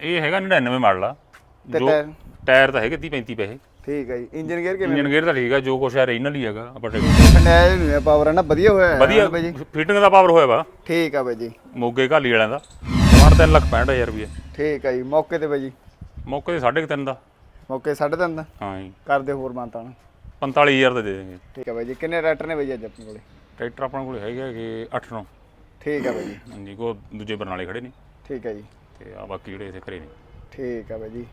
ਇਹ ਹੈਗਾ 99 ਮਾਡਲ ਆ। ਤੇ ਜੋ ਟਾਇਰ? ਟਾਇਰ ਤਾਂ ਹੈਗੇ 30 35 ਪੈਸੇ। ਠੀਕ ਹੈ ਜੀ। ਇੰਜਨ ਗੇਅਰ ਕਿਵੇਂ? ਇੰਜਨ ਗੇਅਰ ਤਾਂ ਠੀਕ ਆ ਜੋ ਕੁਛ ਹੈ ਰੀਜਨਲ ਹੀ ਹੈਗਾ ਆਪਾਂ ਫੰਡਾਇਆ ਨਹੀਂ ਹੈ ਪਾਵਰ ਹੈ ਨਾ ਵਧੀਆ ਹੋਇਆ ਹੈ ਵਧੀਆ ਬਾਈ ਜੀ। ਫਿਟਿੰਗ ਦਾ ਪਾਵਰ ਹੋਇਆ ਵਾ। ਠੀਕ ਆ ਬਾਈ ਜੀ। ਮੋਗੇ ਘਾਲੀ ਵਾਲਿਆਂ ਦਾ। ਸਮਾਨ 3 ਲੱਖ 65000 ਰੁਪਏ ਠੀਕ ਹੈ ਜੀ। ਮੌਕੇ ਤੇ ਬਾਈ ਜੀ। ਮੌਕੇ ਤੇ 3.5 ਦਾ। ਮੌਕੇ ਸਾਢੇ ਤਿੰਨ ਦਾ? ਹਾਂ ਜੀ। ਕਰਦੇ ਹੋਰ ਮਾਨਤਾ ਨਾ। 45000 ਦਾ ਦੇ ਦੇਣਗੇ। ਠੀਕ ਹੈ ਬਾਈ ਜੀ। ਕਿੰਨੇ ਟਰੈਕਟਰ ਨੇ ਬਾਈ ਜੀ ਅੱਜ ਆਪਣੇ ਕੋਲੇ? ਟਰੈਕਟਰ ਆਪਣੇ ਕੋਲ ਹੈਗੇ ਹੈਗੇ 8 9 ਠੀਕ ਹੈ ਬਾਈ ਜੀ। ਹਾਂਜੀ ਕੋ ਦੂਜੇ ਬਰਨਾਲੇ ਖੜੇ ਨੇ। ਠੀਕ ਹੈ ਜੀ। ਤੇ ਆ ਬਾਕੀ ਜਿਹੜੇ ਇੱਥੇ ਖੜੇ ਨੇ। ਠੀਕ ਹੈ ਬਾਈ ਜੀ।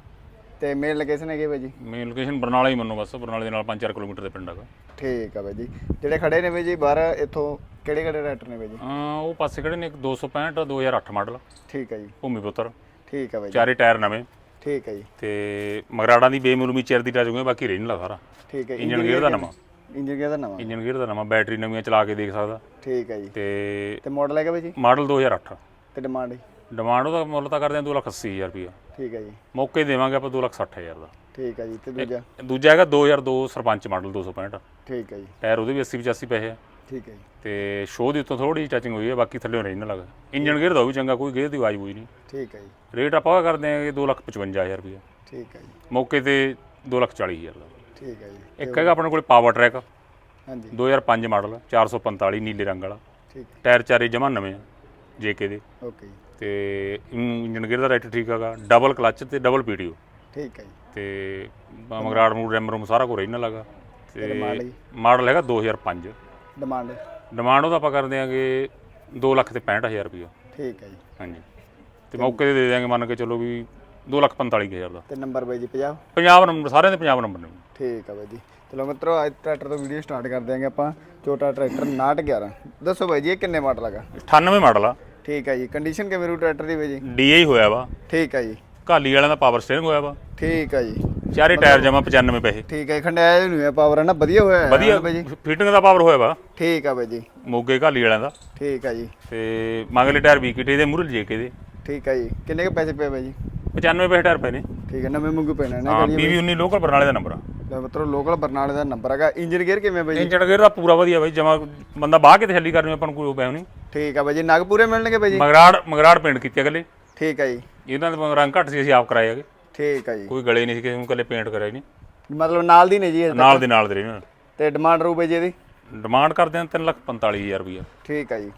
ਤੇ ਮੇਨ ਲੋਕੇਸ਼ਨ ਹੈਗੀ ਬਾਈ ਜੀ? ਮੇਨ ਲੋਕੇਸ਼ਨ ਬਰਨਾਲਾ ਹੀ ਮੰਨੋ ਬਸ ਬਰਨਾਲੇ ਦੇ ਨਾਲ 5-4 ਕਿਲੋਮੀਟਰ ਦੇ ਪਿੰਡ ਹੈਗਾ। ਠੀਕ ਹੈ ਬਾਈ ਜੀ। ਜਿਹੜੇ ਖੜੇ ਨੇ ਬਾਈ ਜੀ ਬਾਹਰ ਇੱਥੋਂ ਕਿਹੜੇ ਕਿਹੜੇ ਟਰੈਕਟਰ ਨੇ ਬਾਈ ਜੀ? ਹਾਂ ਉਹ ਪਾਸੇ ਖੜੇ ਨੇ ਇੱਕ 265 2008 ਮਾਡਲ। ਠੀਕ ਹੈ ਜੀ। ਭੂਮੀ ਪੁੱਤਰ। ਠੀਕ ਹੈ ਬਾਈ ਜੀ। ਚਾਰੇ ਟਾਇਰ ਨਵੇਂ। ਠੀਕ ਹੈ ਜੀ। ਤੇ ਮਗਰਾੜਾਂ ਦੀ ਬੇਮਲੂਮੀ ਚੇਰ ਦੀ ਟੱਚ ਹੋਈ ਬਾਕੀ ਰਹਿਣ ਲਾ ਸਾਰਾ। ਠੀਕ ਹੈ ਇੰਜਨ ਗੇਅਰ ਦਾ ਨਵਾਂ। ਇੰਜਨ ਗੇਅਰ ਦਾ ਨਵਾਂ। ਇੰਜਨ ਗੇਅਰ ਦਾ ਨਵਾਂ ਬੈਟਰੀ ਨਵੀਆਂ ਚਲਾ ਕੇ ਦੇਖ ਸਕਦਾ। ਠੀਕ ਹੈ ਜੀ। ਤੇ ਤੇ ਮਾਡਲ ਹੈਗਾ ਬਾਈ ਜੀ? ਮਾਡਲ 2008 ਤੇ ਡਿਮਾਂਡ ਜੀ? ਡਿਮਾਂਡ ਉਹਦਾ ਮੁੱਲ ਤਾਂ ਕਰਦੇ ਆ 280000 ਰੁਪਏ ਠੀਕ ਹੈ ਜੀ। ਮੌਕੇ ਦੇਵਾਂਗੇ ਆਪਾਂ 260000 ਦਾ। ਠੀਕ ਹੈ ਜੀ ਤੇ ਦੂਜਾ? ਦੂਜਾ ਹੈਗਾ 2002 ਸਰਪੰਚ ਮਾਡਲ 265 ਠੀਕ ਹੈ ਜੀ। ਟਾਇਰ ਉਹਦੇ ਵੀ 80 85 ਪੈਸੇ ਆ। ਠੀਕ ਹੈ ਜੀ। ਤੇ ਸ਼ੋਅ ਦੇ ਉੱਤੋਂ ਥੋੜੀ ਟੱਚਿੰਗ ਹੋਈ ਹੈ ਬਾਕੀ ਥੱਲੇ ਰਹਿਣ ਲੱਗਾ ਇੰਜਨ ਗੇਅਰ ਦਾ ਉਹ ਵੀ ਚੰਗਾ ਕੋਈ ਗੇਅਰ ਦੀ ਆਵਾਜ਼ ਹੋਈ ਨਹੀਂ। ਠੀਕ ਹੈ ਜੀ। ਰੇਟ ਆਪਾਂ ਕਰਦੇ ਆਂਗੇ 255000 ਰੁਪਏ ਠੀਕ ਹੈ ਜੀ। ਮੌਕੇ ਤੇ 240000 ਦਾ। ਠੀਕ ਹੈ ਜੀ। ਇੱਕ ਹੈਗਾ ਆਪਣੇ ਕੋਲੇ ਪਾਵਰ ਟਰੈਕ ਹਾਂਜੀ। 2005 ਮਾਡਲ 445 ਨੀਲੇ ਰੰਗ ਵਾਲਾ। ਠੀਕ ਟਾਇਰ ਚਾਰੇ ਜਮਾ ਨਵੇਂ ਆ। ਜੇਕੇ ਦੇ। ਓਕੇ ਜੀ। ਤੇ ਇੰਜਨ ਗੇਅਰ ਦਾ ਰੇਟ ਠੀਕ ਹੈਗਾ ਡਬਲ ਕਲੱਚ ਤੇ ਡਬਲ ਪੀਡੀਓ ਠੀਕ ਹੈ ਜੀ। ਤੇ ਮਗਰਾੜ ਮੂਡ ਰੈਮ ਰੂਮ ਸਾਰਾ ਕੁਝ ਰਹਿਣਾ ਲੱਗਾ। ਤੇ ਮਾਡਲ ਹੈਗਾ 2005 ਡਿਮਾਂਡ ਡਿਮਾਂਡ ਉਹਦਾ ਆਪਾਂ ਕਰਦੇ ਆਂਗੇ 2 ਲੱਖ ਤੇ 65000 ਰੁਪਏ ਠੀਕ ਹੈ ਜੀ। ਹਾਂਜੀ। ਤੇ ਮੌਕੇ ਤੇ ਦੇ ਦਿਆਂਗੇ ਮੰਨ ਕੇ ਚੱਲੋ ਵੀ 2 ਲੱਖ 45000 ਦਾ। ਤੇ ਨੰਬਰ ਬਾਈ ਜੀ 50 ਪੰਜਾਬ ਨੰਬਰ ਸਾਰਿਆਂ ਦੇ ਪੰਜਾਬ ਨੰਬਰ ਨੇ। ਠੀਕ ਹੈ ਬਾਈ ਜੀ। ਚਲੋ ਮਿੱਤਰੋ ਅੱਜ ਟਰੈਕਟਰ ਤੋਂ ਵੀਡੀਓ ਸਟਾਰਟ ਕਰ ਦਿਆਂਗੇ ਆਪਾਂ। ਛੋਟਾ ਟਰੈਕਟਰ 911 ਦੱਸੋ ਬਾਈ ਜੀ ਇਹ ਕਿੰਨੇ ਮਾਡਲ ਹੈਗਾ? 98 ਮਾਡਲ ਆ। ਠੀਕ ਹੈ ਜੀ। ਕੰਡੀਸ਼ਨ ਕਿਵੇਂ ਰੂ ਟਰੈਕਟਰ ਦੀ ਬਾਈ ਜੀ? ਡੀਆਈ ਹੋਇਆ ਵਾ। ਠੀਕ ਹੈ ਜੀ। ਘਾਲੀ ਵਾਲਿਆਂ ਦਾ ਪਾਵਰ ਸਟੀਅਰਿੰਗ ਹੋਇਆ ਵਾ। ਠੀਕ ਹੈ ਜੀ। ਚਾਰੇ ਟਾਇਰ ਜਮਾ 95 ਪੈਸੇ ਠੀਕ ਹੈ ਖੰਡਾਇਆ ਨਹੀਂ ਹੈ ਪਾਵਰ ਹੈ ਨਾ ਵਧੀਆ ਹੋਇਆ ਹੈ ਵਧੀਆ। ਬਾਈ ਜੀ? ਫਿਟਿੰਗ ਦਾ ਪਾਵਰ ਹੋਇਆ ਵਾ। ਠੀਕ ਹੈ ਬਾਈ ਜੀ। ਮੋਗੇ ਘਾਲੀ ਵਾਲਿਆਂ ਦਾ। ਠੀਕ ਹੈ ਜੀ। ਤੇ ਮਗਲੇ ਟਾਇਰ ਵੀ ਕਿਟੇ ਦੇ ਮੂਰੇ ਜੇਕੇ ਦੇ। ਠੀਕ ਹੈ ਜੀ। ਕਿੰਨੇ ਕੇ ਪੈਸੇ ਪਏ ਬਾਈ ਜੀ? 95 ਪੈਸੇ ਟਾਇਰ ਪਏ ਨੇ। ਠੀਕ ਹੈ ਨਵੇਂ ਮੰਗੂ ਪੈਣਾ ਨਾ ਹਾਂ ਪੀਵੀ 19 ਲੋਕਲ ਬਰਨਾਲੇ ਦਾ ਨੰਬਰ ਆ। ਲੈ ਮਿੱਤਰੋ ਲੋਕਲ ਬਰਨਾਲੇ ਦਾ ਨੰਬਰ ਹੈਗਾ। ਇੰਜਨ ਗੇਅਰ ਕਿਵੇਂ ਬਾਈ ਜੀ? ਇੰਜਣ ਗੇਅਰ ਦਾ ਪੂਰਾ ਵਧੀਆ ਬਾਈ ਜਮਾ ਬੰਦਾ ਬਾਹ ਕੇ ਤਸੱਲੀ ਕਰਨੀ ਆਪਾਂ ਨੂੰ ਕੋਈ ਉਹ ਪੈ ਨਹੀਂ। ਠੀਕ ਹੈ ਬਾਈ ਜੀ ਨਗ ਪੂਰੇ ਮਿਲਣਗੇ ਬਾਈ ਜੀ ਮਗਰਾੜ ਮਗਰਾੜ ਪੇਂਟ ਕੀਤੇ ਅਗਲੇ ਠੀਕ ਹੈ ਜੀ। ਇਹਨਾਂ ਦੇ ਰੰਗ ਘੱਟ ਸੀ ਅਸੀਂ ਆਪ ਕਰਾਏ ਹੈਗੇ। ਠੀਕ ਹੈ ਜੀ। ਕੋਈ ਗਲੇ ਨਹੀਂ ਸੀ ਕਿਸੇ ਨੂੰ ਕੱਲੇ ਪੇਂਟ ਕਰਾਏ ਨਹੀਂ। ਮਤਲਬ ਨਾਲ ਦੀ ਨੇ ਜੀ ਇਹ ਤਾਂ। ਨਾਲ ਦੇ ਨਾਲ ਦੇ ਰਹੇ ਤੇ ਡਿਮਾਂਡ ਰੂ ਬਾਈ ਜੀ ਇਹਦੀ? ਡਿਮਾਂਡ ਕਰਦੇ ਆ 345000 ਰੁਪਏ ਠੀਕ ਹੈ ਜੀ।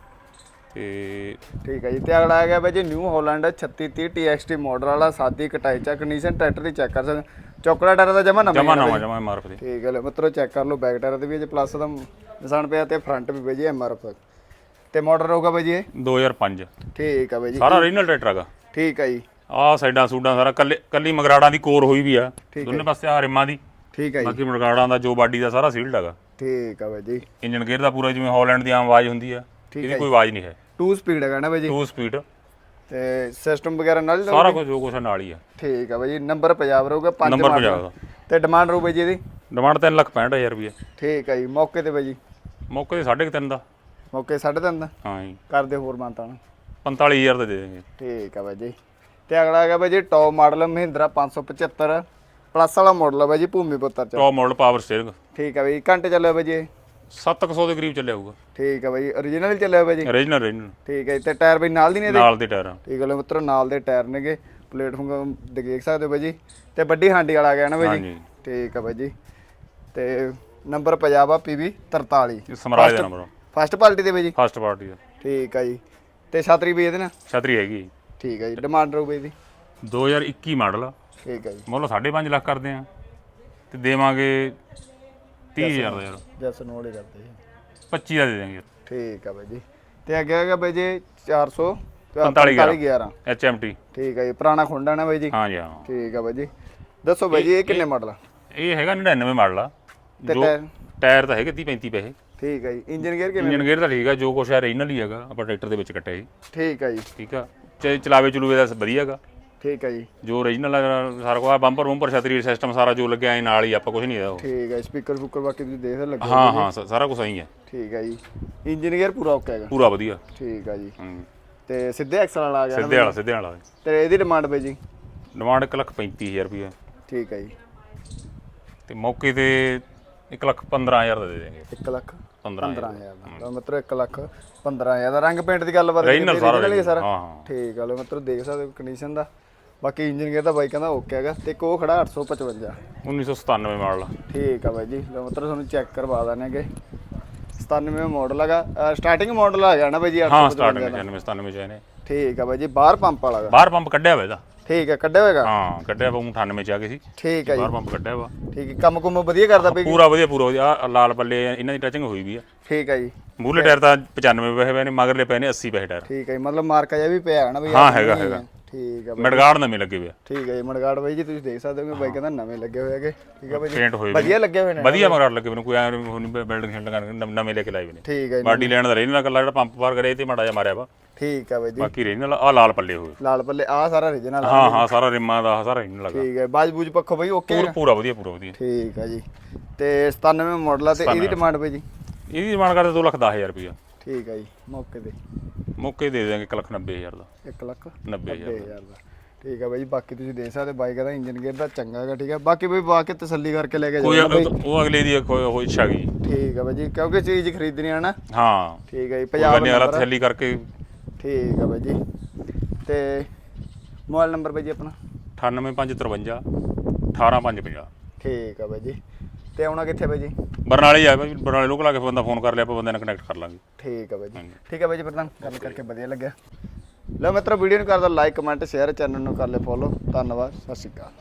ਤੇ ਠੀਕ ਹੈ ਜੀ। ਤੇ ਅਗਲਾ ਆ ਗਿਆ ਬਾਈ ਜੀ ਨਿਊ ਹਾਲੈਂਡ 3630 TXT ਮਾਡਲ ਵਾਲਾ ਸਾਦੀ ਕਟਾਈ ਚਾ ਕੰਡੀਸ਼ਨ ਟਰੈਕਟਰ ਦੀ ਚੈੱਕ ਕਰ ਸਕਦੇ ਚੌਕੜਾ ਟਾਇਰ ਦਾ ਜਮਾ ਨਵਾਂ ਜਮਾ ਹੀ ਹੈ ਨਵਾਂ ਜਮਾ ਐਮਆਰਐਫ ਦੇ। ਠੀਕ ਹੈ ਲੈ ਮਿੱਤਰੋ ਚੈੱਕ ਕਰ ਲਓ ਬੈਕ ਟਾਇਰ ਦੇ ਵੀ ਅਜੇ ਪਲੱਸ ਦਾ ਨਿਸ਼ਾਨ ਪਿਆ ਤੇ ਫਰੰਟ ਵੀ ਬਾਈ ਜੀ ਐਮਆਰਐਫ ਤੇ ਮਾਡਲ ਰਹੂਗਾ ਬਾਈ ਜੀ ਇਹ? 2005 ਠੀਕ ਹੈ ਬਾਈ ਜੀ। ਸਾਰਾ ਓਰੀਜਨਲ ਟਰੈਕਟਰ ਹੈਗਾ। ਠੀਕ ਹੈ ਜੀ। ਆਹ ਸਾਈਡਾਂ ਸੂਡਾਂ ਸਾਰਾ ਕੱਲੇ ਕੱਲੀ ਮਗਰਾੜਾਂ ਦੀ ਕੋਰ ਹੋਈ ਵੀ ਆ। ਦੋਨੇ ਪਾਸੇ ਆ ਰਿਮਾਂ ਦੀ। ਠੀਕ ਹੈ ਜੀ। ਬਾਕੀ ਮਗਰਾੜਾਂ ਦਾ ਜੋ ਬਾਡੀ ਦਾ ਸਾਰਾ ਸੀਲਡ ਹੈਗਾ। ਠੀਕ ਹੈ ਬਾਈ ਜੀ। ਇੰਜਨ ਗੇਅਰ ਦਾ ਪੂਰਾ ਜਿਵੇਂ ਹਾਲੈਂਡ ਦੀ ਆਮ ਆਵਾਜ਼ ਹੁੰਦੀ ਆ ਇਹਦੀ ਕੋਈ ਆਵਾਜ਼ ਨਹੀਂ ਹੈ। 2 ਸਪੀਡ ਹੈਗਾ ਨਾ ਬਾਈ ਜੀ। 2 ਸਪੀਡ ਤੇ ਸਿਸਟਮ ਵਗੈਰਾ ਨਾਲ? ਸਾਰਾ ਕੁਝ ਜੋ ਕੁਛ ਨਾਲ ਹੀ ਆ। ਠੀਕ ਹੈ ਬਾਈ ਜੀ। ਨੰਬਰ ਪੰਜਾਬ ਰਹੂਗਾ 5 ਨੰਬਰ ਪੰਜਾਬ ਦਾ। ਤੇ ਡਿਮਾਂਡ ਰਹੂ ਬਾਈ ਜੀ ਇਹਦੀ? ਡਿਮਾਂਡ 3 ਲੱਖ 65000 ਰੁਪਏ ਠੀਕ ਹੈ ਜੀ। ਮੌਕੇ ਤੇ ਬਾਈ ਜੀ। ਮੌਕੇ ਤੇ 3.5 ਦਾ। ਮੌਕੇ 3.5 ਦਾ? ਹਾਂ ਜੀ। ਕਰਦੇ ਹੋਰ ਮਾਨਤਾ ਨਾ। 45000 ਦਾ ਦੇ ਦੇਣਗੇ। ਠੀਕ ਹੈ ਬਾਈ ਜੀ। ਤੇ ਅਗਲਾ ਹੈਗਾ ਬਾਈ ਜੀ ਟੌਪ ਮਾਡਲ ਮਹਿੰਦਰਾ 575 ਪਲੱਸ ਵਾਲਾ ਮਾਡਲ ਹੈ ਬਾਈ ਜੀ ਭੂਮੀ ਪੁੱਤਰ ਚ। ਟੌਪ ਮਾਡਲ ਪਾਵਰ ਸਟੀਅਰਿੰਗ ਠੀਕ ਹੈ ਬਾਈ ਘੰਟੇ ਚੱਲਿਆ ਬਾਈ ਜੀ ਇਹ? 700 ਦੇ ਕਰੀਬ ਚੱਲਿਆ ਹੋਊਗਾ। ਠੀਕ ਹੈ ਬਾਈ origignal ਚੱਲਿਆ ਬਾਈ ਜੀ? ਓਰੀਜਨਲ ਓਰੀਜਨਲ ਠੀਕ ਹੈ ਤੇ ਟਾਇਰ ਬਾਈ ਨਾਲ ਦੀ ਨੇ ਇਹਦੇ? ਨਾਲ ਦੇ ਟਾਇਰ ਠੀਕ ਹੈ ਮਿੱਤਰੋ ਨਾਲ ਦੇ ਟਾਇਰ ਨੇਗੇ। ਪਲੇਟਫਾਰਮ ਦੇਖ ਸਕਦੇ ਹੋ ਬਾਈ ਜੀ। ਤੇ ਵੱਡੀ ਹਾਂਡੀ ਵਾਲਾ ਆ ਗਿਆ ਨਾ ਬਾਈ ਜੀ? ਠੀਕ ਹੈ ਬਾਈ ਜੀ। ਤੇ ਨੰਬਰ ਪੰਜਾਬ ਆ PB 43 ਇਹ ਸਮਰਾਲੇ ਦਾ ਨੰਬਰ ਫਸਟ ਪਾਰਟੀ ਦੇ ਬਾਈ ਜੀ? ਫਸਟ ਪਾਰਟੀ ਦਾ ਠੀਕ ਹੈ ਜੀ। ਤੇ ਛਤਰੀ ਵੀ ਇਹਦੇ ਨਾਲ? ਛਤਰੀ ਹੈਗੀ ਠੀਕ ਹੈ ਜੀ। ਡਿਮਾਂਡ ਰਹੂ ਬਾਈ ਦੀ 2021 ਮਾਡਲ ਆ। ਠੀਕ ਹੈ ਜੀ। ਮੁੱਲ 5.5 ਲੱਖ ਕਰਦੇ ਆ। ਤੇ ਦੇਵਾਂਗੇ 30000 ਦਾ ਯਾਰ। ਜੈਸ ਨੋੜ ਹੀ ਕਰਦੇ ਜੀ 25 ਦਾ ਦੇ ਦੇਵਾਂਗੇ ਠੀਕ ਹੈ ਬਾਈ ਜੀ। ਤੇ ਅੱਗੇ ਹੈਗਾ ਬਾਈ ਜੀ 400 45 11 HMT ਠੀਕ ਹੈ ਜੀ। ਪੁਰਾਣਾ ਖੁੰਡਾ ਨਾ ਬਾਈ ਜੀ? ਹਾਂ ਜੀ ਹਾਂ। ਠੀਕ ਹੈ ਬਾਈ ਜੀ। ਦੱਸੋ ਬਾਈ ਜੀ ਇਹ ਕਿੰਨੇ ਮਾਡਲ ਆ? ਇਹ ਹੈਗਾ 99 ਮਾਡਲ ਆ। ਜੋ ਟਾਇਰ? ਟਾਇਰ ਤਾਂ ਹੈਗੇ 30 35 ਪੈਸੇ। ਠੀਕ ਹੈ ਜੀ। ਇੰਜਨ ਗੇਅਰ ਕਿਵੇਂ ਇੰਜਨ ਗੇਅਰ ਤਾਂ ਠੀਕ ਆ ਜੋ ਕੁਛ ਹੈ ਰੀਜਨਲ ਹੀ ਹੈਗਾ ਆਪਾਂ ਟਰੈਕਟਰ ਦੇ ਵਿੱਚ ਕੱਟਿਆ ਜੀ। ਠੀਕ ਹੈ ਜੀ। ਠੀਕ ਆ। ਚਾਹੇ ਚਲਾਵੇ ਚਲੂਵੇ ਦਾ ਵਧੀਆ ਹੈਗਾ। ਠੀਕ ਹੈ ਜੀ। ਜੋ ਓਰੀਜਨਲ ਸਾਰਾ ਕੁਝ ਬੰਪਰ ਬੰਪਰ ਛਤਰੀ ਸਿਸਟਮ ਸਾਰਾ ਜੋ ਲੱਗਿਆ ਐ ਨਾਲ ਹੀ ਆਪਾਂ ਕੁਝ ਨਹੀਂ ਇਹਦਾ ਉਹ। ਠੀਕ ਹੈ ਸਪੀਕਰ ਫੁੱਕਰ ਬਾਕੀ ਤੁਸੀਂ ਦੇਖ ਲੱਗੇ ਹਾਂ। ਹਾਂ ਸਾਰਾ ਕੁਝ ਸਹੀ ਹੈ। ਠੀਕ ਹੈ ਜੀ। ਇੰਜਨ ਗੇਅਰ ਪੂਰਾ ਓਕੇ ਹੈਗਾ। ਪੂਰਾ ਵਧੀਆ। ਠੀਕ ਹੈ ਜੀ। ਤੇ ਸਿੱਧੇ ਐਕਸਲ ਵਾਲਾ ਆ ਗਿਆ ਸਿੱਧੇ ਵਾਲਾ ਸਿੱਧੇ ਵਾਲਾ। ਤੇ ਇਹਦੀ ਡਿਮਾਂਡ ਬਾਈ ਜੀ? ਡਿਮਾਂਡ 1 ਲੱਖ 35000 ਰੁਪਏ ਠੀਕ ਹੈ ਜੀ। ਤੇ ਮੌਕੇ ਤੇ 1 ਲੱਖ 15000 ਦਾ ਦੇ ਦੇਣਗੇ। 1 ਲੱਖ? 15 15000 ਦਾ। ਤਾਂ ਮਤਲਬ 1 ਲੱਖ 15000 ਦਾ ਰੰਗ ਪੇਂਟ ਦੀ ਗੱਲਬਾਤ Original ਕੀਤੀ, ਸਾਰਾ ਹੀ ਹੈ ਹਾਂ, ਹਾਂ। ਠੀਕ ਹੈ ਲੋ ਮਤਲਬ ਦੇਖ ਸਕਦੇ ਹੋ ਕੰਡੀਸ਼ਨ ਦਾ। ਬਾਕੀ ਇੰਜਨ ਗੇਅਰ ਦਾ ਬਾਈ ਕਹਿੰਦਾ ਓਕੇ ਹੈਗਾ ਤੇ ਉਹ ਖੜਾ 855 1997 ਮਾਡਲ। ਠੀਕ ਆ ਬਾਈ ਜੀ। ਲਓ ਮਿੱਤਰੋ ਤੁਹਾਨੂੰ ਚੈੱਕ ਕਰਵਾ ਦਾਂਗੇ 97 ਮਾਡਲ ਹੈਗਾ। ਸਟਾਰਟਿੰਗ ਮਾਡਲ ਆ ਜਾਣਾ ਬਾਈ ਜੀ ਹਾਂ 855 ਸਟਾਰਟਿੰਗ ਦਾ। 96 97 ਚ ਆਏ ਨੇ। ਠੀਕ ਆ ਬਾਈ ਜੀ ਬਾਹਰ ਪੰਪ ਵਾਲਾ ਬਾਹਰ ਪੰਪ ਕੱਢਿਆ ਵਾ ਇਹਦਾ। ਠੀਕ ਆ ਕੱਢਿਆ ਹੋਏਗਾ? ਹਾਂ ਕੱਢਿਆ ਵਾ ਊਂ 98 ਚ ਆ ਗਏ ਸੀ। ਠੀਕ ਜੀ ਬਾਹਰ ਪੰਪ ਕੱਢਿਆ ਵਾ। ਠੀਕ ਹੈ ਕੰਮ ਕੁੰਮ ਵਧੀਆ ਕਰਦਾ ਬਈ ਪੂਰਾ ਵਧੀਆ ਪੂਰਾ ਵਧੀਆ। ਆਹ ਲਾਲ ਪੱਲੇ ਇਹਨਾਂ ਦੀ ਟੱਚਿੰਗ ਹੋਈ ਵੀ ਆ। ਠੀਕ ਆ ਜੀ। ਮੂਹਰੇ ਟਾਇਰ ਤਾਂ 95 ਪੈਸੇ ਪਏ ਨੇ ਮਗਰਲੇ ਪਏ ਨੇ 80 ਪੈਸੇ ਟਾਇਰ। ਠੀਕ ਹੈ ਜੀ ਮਤਲਬ ਮਾਰਕਾ ਜਿਹਾ ਵੀ ਪਿਆ ਹੈ ਨਾ ਬਈ ਹਾਂ, ਹੈਗਾ, ਹੈਗਾ। ਠੀਕ ਬਈ। ਮਡਗਾੜ ਨਵੇਂ ਲੱਗੇ ਹੋਏ ਆ। ਠੀਕ ਹੈ ਜੀ ਮੜਗਾੜ ਬਾਈ ਜੀ ਤੁਸੀਂ ਦੇਖ ਸਕਦੇ ਹੋ ਕਿ ਬਾਈ ਕਹਿੰਦਾ ਨਵੇਂ ਲੱਗੇ ਹੋਏ ਹੈਗੇ। ਠੀਕ ਹੈ ਬਾਈ ਜੀ। ਪੇਂਟ ਹੋਏ ਵੀ ਵਧੀਆ ਲੱਗੇ ਹੋਏ ਨੇ। ਵਧੀਆ ਮਗਾੜ ਲੱਗੇ ਹੋਏ ਨੇ ਕੋਈ ਐ ਬਿਲਡਿੰਗ ਹਿਲਡ ਕਰਨ ਨਵੇਂ ਲੈ ਕੇ ਲਾਏ ਹੋਏ ਨੇ। ਠੀਕ ਹੈ ਜੀ। ਬਾਡੀ ਲੈਣ ਦਾ ਰਹਿਣ ਕੱਲਾ ਜਿਹੜਾ ਪੰਪ ਪਾਰ ਕਰੇ ਤੇ ਮਾੜਾ ਜਿਹਾ ਮਾਰਿਆ ਵਾ। ਠੀਕ ਆ ਬਾਈ ਜੀ। ਬਾਕੀ ਰਹਿਣ ਆ ਲਾਲ ਪੱਲੇ ਹੋਏ। ਲਾਲ ਪੱਲੇ ਆ ਸਾਰਾ ਰੀਜਨਲ ਆ ਹਾਂ ਹਾਂ ਸਾਰਾ ਰਿਮਾਂ ਦਾ ਸਾਰਾ ਰਹਿਣ ਲੱਗਾ। ਠੀਕ ਹੈ ਬਾਜ ਬੂਜ ਪੱਖੋਂ ਬਾਈ ਓਕੇ ਪੂਰਾ ਪੂਰਾ ਵਧੀਆ ਪੂਰਾ ਵਧੀਆ। ਠੀਕ ਆ ਜੀ। ਤੇ 97 ਮਾਡਲ ਆ ਤੇ ਇਹਦੀ ਡਿਮਾਂਡ ਬਾਈ ਜੀ? ਇਹਦੀ ਡਿਮਾਂਡ ਕਰਦੇ 2 ਲੱਖ 10000 ਰੁਪਇਆ ਠੀਕ ਆ ਜੀ ਮੌਕੇ ਤੇ। ਮੌਕੇ ਦੇ ਦੇਵਾਂਗੇ 1 ਲੱਖ 90000 ਦਾ। 1 ਲੱਖ 90000 90000 ਦਾ। ਠੀਕ ਆ ਬਾਈ ਜੀ ਬਾਕੀ ਤੁਸੀਂ ਦੇਖ ਸਕਦੇ ਬਾਈਕ ਦਾ ਇੰਜਨ ਗੇਅਰ ਦਾ ਚੰਗਾ ਹੈਗਾ ਠੀਕ ਆ। ਬਾਕੀ ਬਈ ਕੇ ਤਸੱਲੀ ਕਰਕੇ ਲੈ ਕੇ ਜਾਣਾ ਬਾਈ। ਉਹ ਅਗਲੇ ਦੀ ਕੋਈ ਇੱਛਾ ਗਈ ਠੀਕ ਆ ਬਾਈ ਜੀ ਕਿਉਂਕਿ ਚੀਜ਼ ਖਰੀਦਣੀ ਆ ਨਾ। ਹਾਂ। ਠੀਕ ਹੈ ਜੀ ਪੰਜਾਬ ਆ। ਤਸੱਲੀ ਕਰਕੇ ਠੀਕ ਆ ਬਾਈ ਜੀ। ਤੇ ਮੋਬਾਈਲ ਨੰਬਰ ਬਾਈ ਜੀ ਆਪਣਾ? 98553 18550 ਠੀਕ ਆ ਬਾਈ ਜੀ। ਤੇ ਆਉਣਾ ਕਿੱਥੇ ਬਾਈ ਜੀ? ਬਰਨਾਲੇ ਆ ਬਾਈ ਬਰਨਾਲੇ ਲੋਕ ਲਾ ਕੇ ਬੰਦਾ ਫੋਨ ਕਰ ਲਿਆ ਆਪਾਂ ਬੰਦੇ ਨਾਲ ਕਨੈਕਟ ਕਰ ਲਾਂਗੇ। ਠੀਕ ਆ ਬਾਈ ਜੀ। ਠੀਕ ਆ ਬਾਈ ਜੀ ਪ੍ਰਧਾਨ ਗੱਲ ਕਰਕੇ ਵਧੀਆ ਲੱਗਿਆ। ਲਓ ਮਿੱਤਰੋ ਵੀਡੀਓ ਨੂੰ ਕਰਦਾ ਲਾਈਕ ਕਮੈਂਟ ਸ਼ੇਅਰ ਚੈਨਲ ਨੂੰ ਕਰ ਲੈ ਫੋਲੋ ਧੰਨਵਾਦ ਸਤਿ ਸ਼੍ਰੀ ਅਕਾਲ।